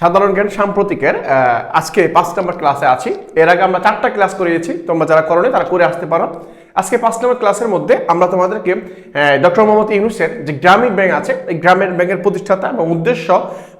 সাধারণ জ্ঞান সাম্প্রতিকের আজকে পাঁচ নম্বর ক্লাসে আছি। এর আগে আমরা চারটা ক্লাস করিয়েছি। তোমরা যারা করোনি, তারা করে আসতে পারো। আজকে পাঁচ নম্বর ক্লাসের মধ্যে আমরা তোমাদেরকে ডক্টর মোহাম্মদ ইউনুসের যে গ্রামীণ ব্যাংক আছে, এই গ্রামীণ ব্যাংকের প্রতিষ্ঠাতা এবং উদ্দেশ্য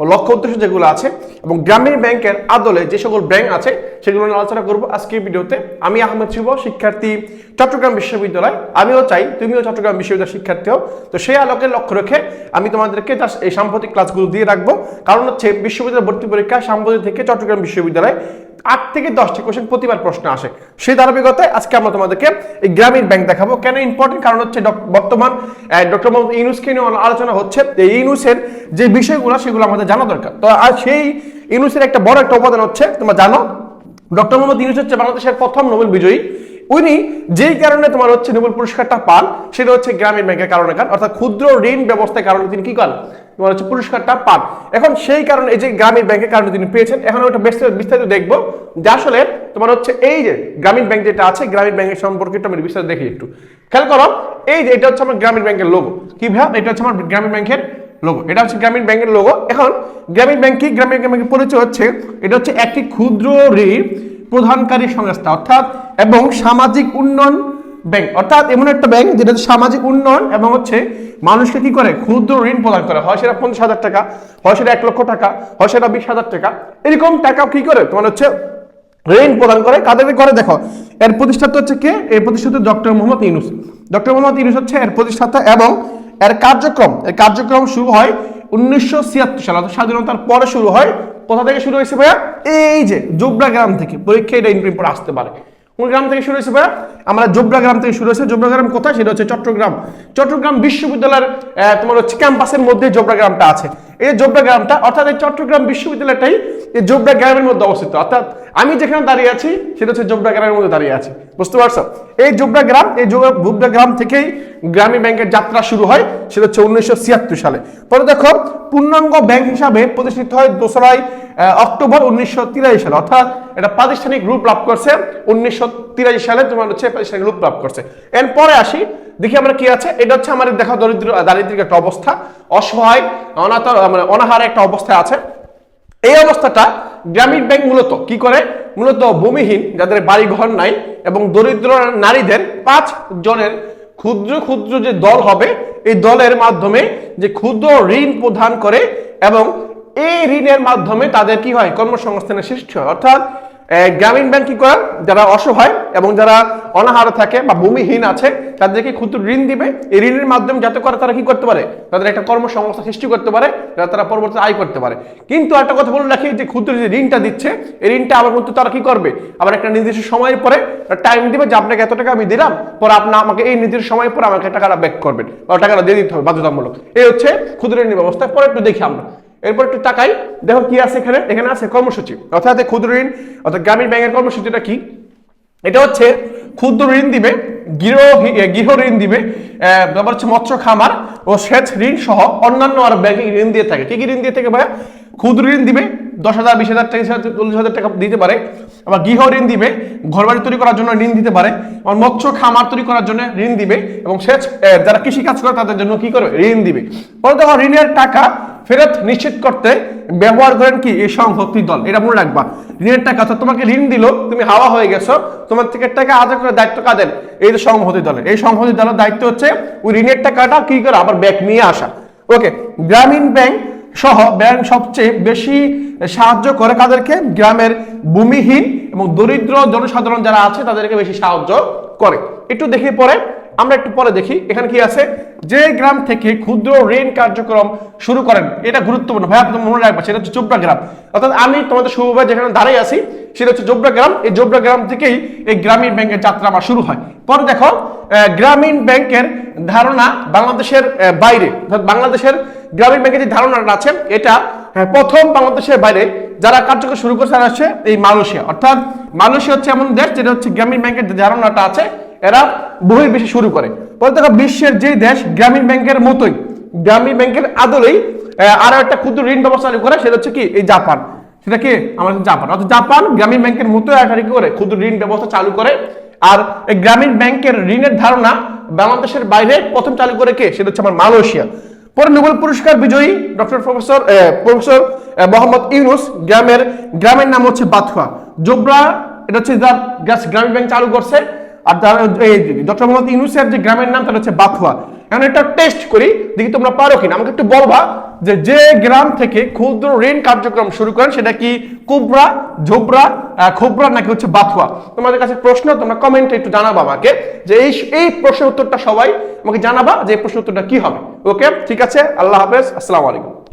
ও লক্ষ্য উদ্দেশ্য যেগুলো আছে এবং গ্রামীণ ব্যাংকের আদলে যে সকল ব্যাংক আছে, সেগুলো নিয়ে আলোচনা করব আজকের ভিডিওতে। আমি আহমেদ শিব শিক্ষার্থী, চট্টগ্রাম বিশ্ববিদ্যালয়। আমিও চাই, তুমিও চট্টগ্রাম বিশ্ববিদ্যালয়ের শিক্ষার্থী হও। তো সেই আলোকে লক্ষ্য রেখে আমি তোমাদেরকে just এই সাম্প্রতিক ক্লাসগুলো দিয়ে রাখব। কারণ হচ্ছে বিশ্ববিদ্যালয় ভর্তি পরীক্ষা সাম্প্রতিক থেকে চট্টগ্রাম বিশ্ববিদ্যালয় আট থেকে দশটি কোশ্চেন প্রতিবার প্রশ্ন আসে। সেই ধারাবাহিকতায় আজকে আমরা তোমাদেরকে এই গ্রামীণ ব্যাংক দেখাবো। কেন ইম্পর্টেন্ট কারণ হচ্ছে বর্তমান ডক্টর মোহাম্মদ ইউনুসকে নিয়ে আলোচনা হচ্ছে। এই ইউনুসের যে বিষয়গুলো, সেগুলো আমাদের জানা দরকার। তো আর সেই ইউনুসের একটা বড় একটা উপাদান হচ্ছে, তোমরা জানো, ডক্টর মোহাম্মদ ইউনুস হচ্ছে বাংলাদেশের প্রথম নোবেল বিজয়ী। উনি যেই কারণে তোমার হচ্ছে নোবেল পুরস্কারটা পান, সেটা হচ্ছে গ্রামীণ ব্যাংকের কারণে কারণ, অর্থাৎ ক্ষুদ্র ঋণ ব্যবস্থার কারণে তিনি কি করেন? তোমার হচ্ছে পুরস্কারটা পান। এখন সেই কারণে এই যে গ্রামীণ ব্যাংকের কারণে তিনি পেয়েছেন, এখন ওটা বিস্তারিত বিস্তারিত দেখব। যে আসলে তোমার হচ্ছে এই যে গ্রামীণ ব্যাংক যেটা আছে, গ্রামীণ ব্যাংকের সম্পর্কে আমি বিস্তারিত দেখি একটু। খেয়াল করো, এই যে এটা হচ্ছে আমার গ্রামীণ ব্যাংকের লোগো কি ভাব এটা হচ্ছে আমার গ্রামীণ ব্যাংকের লোগো এটা হচ্ছে গ্রামীণ ব্যাংকের লোগো এখন গ্রামীণ ব্যাংক কি? গ্রামীণ ব্যাংকের পরিচয় হচ্ছে, এটা হচ্ছে একটি ক্ষুদ্র ঋণ প্রদানকারী সংস্থা, অর্থাৎ এবং সামাজিক উন্নয়ন ব্যাংক। অর্থাৎ এমন একটা ব্যাংক যেটা সামাজিক উন্নয়ন এবং হচ্ছে মানুষকে কি করে? ক্ষুদ্র ঋণ প্রদান করে। হয় সেটা পঞ্চাশ হাজার টাকা, হয় সেটা এক লক্ষ টাকা, হয় সেটা বিশ হাজার টাকা। এরকম টাকা কি করে? তোমার হচ্ছে ঋণ প্রদান করে। কাদেরকে করে দেখো, এর প্রতিষ্ঠাতা হচ্ছে কে? এর প্রতিষ্ঠাতা ডক্টর মোহাম্মদ ইউনুস। ডক্টর মোহাম্মদ ইউনুস হচ্ছে এর প্রতিষ্ঠাতা এবং এর কার্যক্রম। এর কার্যক্রম শুরু হয় উনিশশো ছিয়াত্তর সালে, অর্থাৎ স্বাধীনতার পরে শুরু হয়। কোথা থেকে শুরু হয়েছে ভাইয়া? এই যে, জোবরা গ্রাম থেকে। পরীক্ষা এটা ইনপুট আসতে পারে। কোন গ্রাম থেকে শুরু হয়েছে ভাইয়া? আমরা জোবরা গ্রাম থেকে শুরু হয়েছে। জোবরা গ্রাম কোথায়? সেটা হচ্ছে চট্টগ্রাম। চট্টগ্রাম বিশ্ববিদ্যালয়ের তোমার হচ্ছে ক্যাম্পাসের মধ্যে জোবরা গ্রামটা আছে। এই জোবরা গ্রামটা, অর্থাৎ এই চট্টগ্রাম বিশ্ববিদ্যালয়টাই এই জোবরা গ্রামের মধ্যে অবস্থিত। অর্থাৎ আমি যেখানে দাঁড়িয়ে আছি, সেটা হচ্ছে জোবরা গ্রামের মধ্যে দাঁড়িয়ে আছি। বুঝতে পারছ? এই জোবরা গ্রাম, এই জোবরা গ্রাম থেকেই গ্রামীণ ব্যাংকের যাত্রা শুরু হয়, সেটা হচ্ছে উনিশশো ছিয়াত্তর সালে। পরে দেখো, পূর্ণাঙ্গ ব্যাংক হিসাবে প্রতিষ্ঠিত হয় দোসরাই অক্টোবর উনিশশো তিরাশি সালে। অর্থাৎ এটা প্রাতিষ্ঠানিক রূপ লাভ করছে। উনিশশো তিরাশি সালে তোমার হচ্ছে প্রাতিষ্ঠানিক রূপ লাভ করছে। এরপরে আসি, দেখি আমরা কি আছে। এটা হচ্ছে আমাদের দেখা দরিদ্র, দারিদ্রিক একটা অবস্থা। অসহায়, অনাথ মানে অনাহার একটা অবস্থায় আছে। এই অবস্থাটা গ্রামীণ ব্যাংক মূলত কি করে? মূলত ভূমিহীন, যাদের বাড়ি ঘর নাই এবং দরিদ্র নারীদের পাঁচ জনের ক্ষুদ্র ক্ষুদ্র যে দল হবে, এই দলের মাধ্যমে যে ক্ষুদ্র ঋণ প্রদান করে এবং এই ঋণের মাধ্যমে তাদের কি হয়? কর্মসংস্থানের সৃষ্টি হয়। অর্থাৎ গ্রামীণ ব্যাংক কি করে? যারা অসহায় এবং যারা অনাহারে থাকে বা ভূমিহীন আছে, তাদেরকে ক্ষুদ্র ঋণ দিবে। এই ঋণের মাধ্যমে যাতে করে তারা কি করতে পারে? তাদের একটা কর্মসংস্থা সৃষ্টি করতে পারে, যাতে তারা পরবর্তীতে আয় করতে পারে। কিন্তু একটা কথা বলে রাখি যে, ক্ষুদ্র যে ঋণটা দিচ্ছে, এই ঋণটা আবার কিন্তু তারা কি করবে? আবার একটা নির্দিষ্ট সময়ের পরে টাইম দিবে যে, আপনাকে এত টাকা আমি দিলাম, পরে আপনার আমাকে এই নির্দিষ্ট সময় পরে আমাকে টাকাটা ব্যাক করবেন বা টাকাটা দিয়ে দিতে হবে বাধ্যতামূলক। এই হচ্ছে ক্ষুদ্র ঋণের ব্যবস্থা। পরে একটু দেখি আমরা। এরপর একটু তাকাই, দেখো কি আছে এখানে। এখানে আছে কর্মসূচি। অর্থাৎ ক্ষুদ্র ঋণ, অর্থাৎ গ্রামীণ ব্যাংকের কর্মসূচিটা কি? এটা হচ্ছে ক্ষুদ্র ঋণ দিবে গৃহ গৃহ ঋণ দিবে তারপর হচ্ছে মৎস্য, খামার ও সেচ ঋণ সহ অন্যান্য আর ব্যাংকিং ঋণ দিয়ে থাকে। কি কি ঋণ দিয়ে থাকে ভাইয়া? ক্ষুদ্র ঋণ দিবে, দশ হাজার, বিশ হাজার টাকা, চল্লিশ হাজার টাকা দিতে পারে। আবার গৃহ ঋণ দিবে, ঘরবাড়ি তৈরি করার জন্য ঋণ দিতে পারে, আবার মৎস্য খামার তৈরি করার জন্য ঋণ দিবে, এবং সেচ যারা কৃষি কাজ করে তাদের জন্য কি করে ঋণ দিবে। পরে দেখো, ঋণের টাকা ফেরত নিশ্চিত করতে ব্যবহার করেন কি? এই সংহতি দল। এটা মনে রাখবা। ঋণের টাকা তো তোমাকে ঋণ দিল, তুমি হাওয়া হয়ে গেছো, তোমার থেকে টাকা আদায় করে দায়িত্ব কাদের? এই যে সংহতি দলের। এই সংহতি দলের দায়িত্ব হচ্ছে, ওই ঋণের টাকাটা কি করে? আবার ব্যাক নিয়ে আসা। ওকে, গ্রামীণ ব্যাংক সহ ব্যাংক সবচেয়ে বেশি সাহায্য করে কাদেরকে? গ্রামের ভূমিহীন এবং দরিদ্র জনসাধারণ যারা আছে, তাদেরকে বেশি সাহায্য করে। একটু দেখি পরে, আমরা একটু পরে দেখি, এখানে কি আছে? যে গ্রাম থেকে ক্ষুদ্র ঋণ কার্যক্রম শুরু করেন, এটা গুরুত্বপূর্ণ। ভাইয়া তুমি মনে রাখবেন, সেটা হচ্ছে চোপড়া গ্রাম। অর্থাৎ আমি তোমাদের শুভভাই যেখানে দাঁড়িয়ে আছি, সেটা হচ্ছে জোবরা গ্রাম। এই জোবরা গ্রাম থেকেই এই গ্রামীণ ব্যাংকের যাত্রা আমার শুরু হয়। পরে দেখো গ্রামীণ ব্যাংকের ধারণা বাংলাদেশের বাইরে। বাংলাদেশের গ্রামীণ ব্যাংকের যে ধারণাটা আছে এটা হ্যাঁ, প্রথম বাংলাদেশের বাইরে যারা কার্যক্রম শুরু করছে তারা হচ্ছে এই মালয়েশিয়া। অর্থাৎ মালয়েশিয়া হচ্ছে এমন দেশ যেটা হচ্ছে গ্রামীণ ব্যাংকের যে ধারণাটা আছে এরা বহির বেশি শুরু করে। দেখো বিশ্বের যে দেশ গ্রামীণ ব্যাংকের মতোই গ্রামীণ ব্যাংকের আদলেই আরও একটা ক্ষুদ্র ঋণ ব্যবস্থা চালু করে সেটা হচ্ছে কি এই জাপান। সেটা কি আমাদের জাপান। অর্থাৎ জাপান গ্রামীণ ব্যাংকের মতো একটা কি করে ক্ষুদ্র ঋণ ব্যবস্থা চালু করে। আর এই গ্রামীণ ব্যাংকের ঋণের ধারণা বাংলাদেশের বাইরে প্রথম চালু করে কে? সেটা হচ্ছে আমার মালয়েশিয়া। পরে নোবেল পুরস্কার বিজয়ী doctor professor professor Mohammad Yunus গ্রামের গ্রামের নাম হচ্ছে বাথুয়া। জোবরা, এটা হচ্ছে যার গ্যাস- গ্রামীণ ব্যাংক চালু করছে, আর তার ডক্টর মোহাম্মদ ইউনুসের যে গ্রামের নাম, তার হচ্ছে বাথুয়া। এখন এটা টেস্ট করি, দেখি তোমরা পারো কিনা। আমাকে একটু বলবা যে যে গ্রাম থেকে ক্ষুদ্র ঋণ কার্যক্রম শুরু করেন, সেটা কি কুবরা, ঝোবরা খোবরা, নাকি হচ্ছে বাথুয়া? তোমাদের কাছে প্রশ্ন, তোমরা কমেন্টে একটু জানাবা আমাকে, যে এই এই প্রশ্নের উত্তরটা সবাই আমাকে জানাবা যে এই প্রশ্নের উত্তরটা কি হবে। ওকে ঠিক আছে? আল্লাহ হাফেজ আসসালামু আলাইকুম।